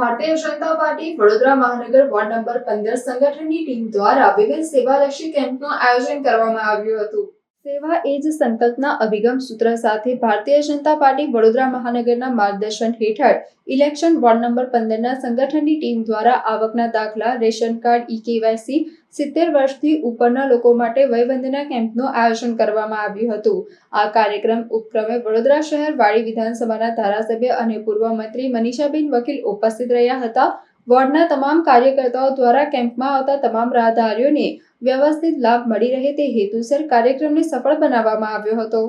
Bharatiya Janata party Vadodara મહાનગર ward number પંદર સંગઠનની ટીમ દ્વારા વિવિધ સેવાલક્ષી કેમ્પનું આયોજન કરવામાં આવ્યું હતું. સેવા એ જ સંકલ્પના અભિગમ સૂત્ર સાથે ભારતીય જનતા પાર્ટી વડોદરા મહાનગરના માર્ગદર્શન હેઠળ ઇલેક્શન વોર્ડ નંબર પંદરના સંગઠનની ટીમ દ્વારા આવકના દાખલા, રેશન કાર્ડ, ઈ કેવાયસી સિત્તેર વર્ષથી ઉપરના લોકો માટે વયવંદના કેમ્પનું આયોજન કરવામાં આવ્યું હતું. આ કાર્યક્રમ ઉપક્રમે વડોદરા શહેર વાડી વિધાનસભાના ધારાસભ્ય અને પૂર્વ મંત્રી મનીષાબેન વકીલ ઉપસ્થિત રહ્યા હતા. વોર્ડના તમામ કાર્યકર્તાઓ દ્વારા કેમ્પમાં આવતા તમામ રાહદારીઓને વ્યવસ્થિત લાભ મળી રહે તે હેતુસર કાર્યક્રમને સફળ બનાવવામાં આવ્યો હતો.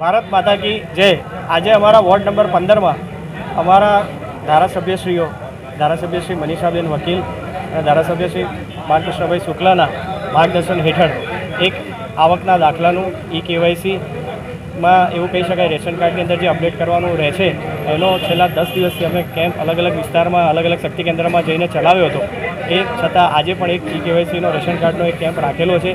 ભારત માતા કી જય. આજે અમારા વોર્ડ નંબર પંદરમાં અમારા ધારાસભ્યશ્રીઓ ધારાસભ્ય શ્રી મનીષાબેન વકીલ અને ધારાસભ્ય શ્રી બાલકૃષ્ણભાઈ શુક્લાના માર્ગદર્શન હેઠળ એક આવકના દાખલાનું ઈ કેવાયસીમાં એવું કહી શકાય, રેશન કાર્ડની અંદર જે અપડેટ કરવાનું રહે છે, એનો છેલ્લા દસ દિવસથી અમે કેમ્પ અલગ અલગ વિસ્તારમાં અલગ અલગ શક્તિ કેન્દ્રમાં જઈને ચલાવ્યો હતો. એ છતાં આજે પણ એક ઈ કેવાયસીનો રેશન કાર્ડનો એક કેમ્પ રાખેલો છે.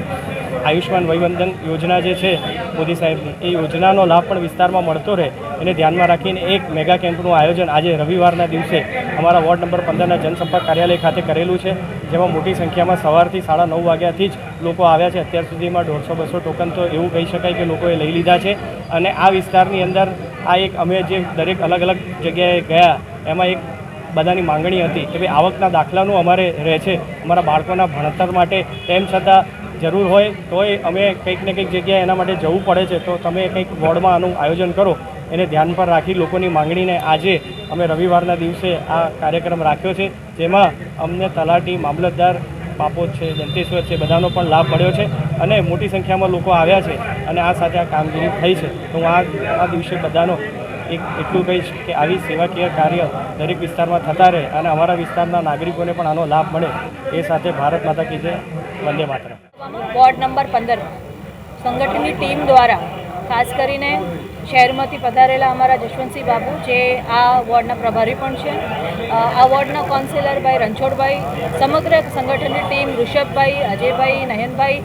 આયુષ્માન વયવંદન યોજના જે છે, મોદી સાહેબની, એ યોજનાનો લાભ પણ વિસ્તારમાં મળતો રહે એને ધ્યાનમાં રાખીને એક મેગા કેમ્પનું આયોજન આજે રવિવારના દિવસે અમારા વોર્ડ નંબર પંદરના જનસંપર્ક કાર્યાલય ખાતે કરેલું છે, જેમાં મોટી સંખ્યામાં સવારથી સાડા નવ વાગ્યાથી જ લોકો આવ્યા છે. અત્યાર સુધીમાં દોઢસો બસો ટોકન તો એવું કહી શકાય કે લોકોએ લઈ લીધા છે અને આ વિસ્તારની અંદર આ એક અમે જે દરેક અલગ અલગ જગ્યાએ ગયા, એમાં એક બધાની માંગણી હતી કે ભાઈ આવકના દાખલાનું અમારે રહે છે, અમારા બાળકોના ભણતર માટે. તેમ છતાં જરૂર હોય તોય અમે કંઈક ને કંઈક જગ્યાએ એના માટે જવું પડે છે. તો તમે કંઈક વોર્ડમાં આનું આયોજન કરો. એને ધ્યાન પર રાખી લોકોની માંગણીને આજે અમે રવિવારના દિવસે આ કાર્યક્રમ રાખ્યો છે, જેમાં અમને તલાટી, મામલતદાર પાપોદ છે દંતેશ્વર છે, બધાનો પણ લાભ મળ્યો છે અને મોટી સંખ્યામાં લોકો આવ્યા છે અને આ સાથે આ કામગીરી થઈ છે. તો હું આ આ દિવસે બધાનો એક, એટલું કહીશ કે આવી સેવાકીય કાર્ય દરેક વિસ્તારમાં થતા રહે અને અમારા વિસ્તારના નાગરિકોને પણ આનો લાભ મળે એ સાથે ભારત માતા કી જય. વંદે માતરમ. વોર્ડ નંબર પંદર. સંગઠનની ટીમ દ્વારા ખાસ કરીને શહેરમાંથી પધારેલા અમારા જશવંતસિંહ બાબુ જે આ વોર્ડના પ્રભારી પણ છે. આ વોર્ડના કાઉન્સિલર ભાઈ રણછોડભાઈ, સમગ્ર સંગઠનની ટીમ ઋષભભાઈ, અજયભાઈ, નયનભાઈ,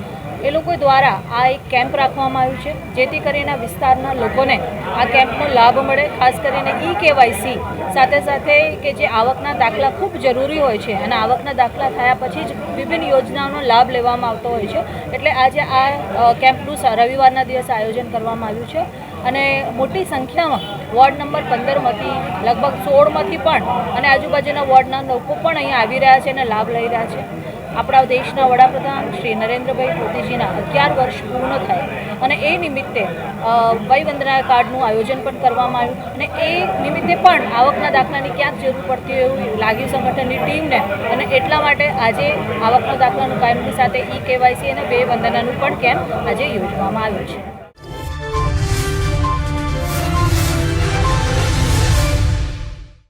એ લોકો દ્વારા આ એક કેમ્પ રાખવામાં આવ્યું છે, જેથી કરીને વિસ્તારના લોકોને આ કેમ્પનો લાભ મળે. ખાસ કરીને ઈ કેવાયસી સાથે સાથે કે જે આવકના દાખલા ખૂબ જરૂરી હોય છે અને આવકના દાખલા થયા પછી જ વિભિન્ન યોજનાઓનો લાભ લેવામાં આવતો હોય છે. એટલે આજે આ કેમ્પનું રવિવારના દિવસે આયોજન કરવામાં આવ્યું છે. અને મોટી સંખ્યામાં વોર્ડ નંબર પંદરમાંથી લગભગ સોળમાંથી પણ અને આજુબાજુના વોર્ડના લોકો પણ અહીંયા આવી રહ્યા છે અને લાભ લઈ રહ્યા છે. આપણા દેશના વડાપ્રધાન શ્રી નરેન્દ્રભાઈ મોદીજીના અગિયાર વર્ષ પૂર્ણ થાય અને એ નિમિત્તે વયવંદના કાર્ડનું આયોજન પણ કરવામાં આવ્યું અને એ નિમિત્તે પણ આવકના દાખલાની ક્યાંક જરૂર પડતી હોય એવું લાગ્યું સંગઠનની ટીમને અને એટલા માટે આજે આવકના દાખલાનું કાયમની સાથે ઈ કેવાયસી અને બે વંદનાનું પણ કેમ્પ આજે યોજવામાં આવ્યું છે.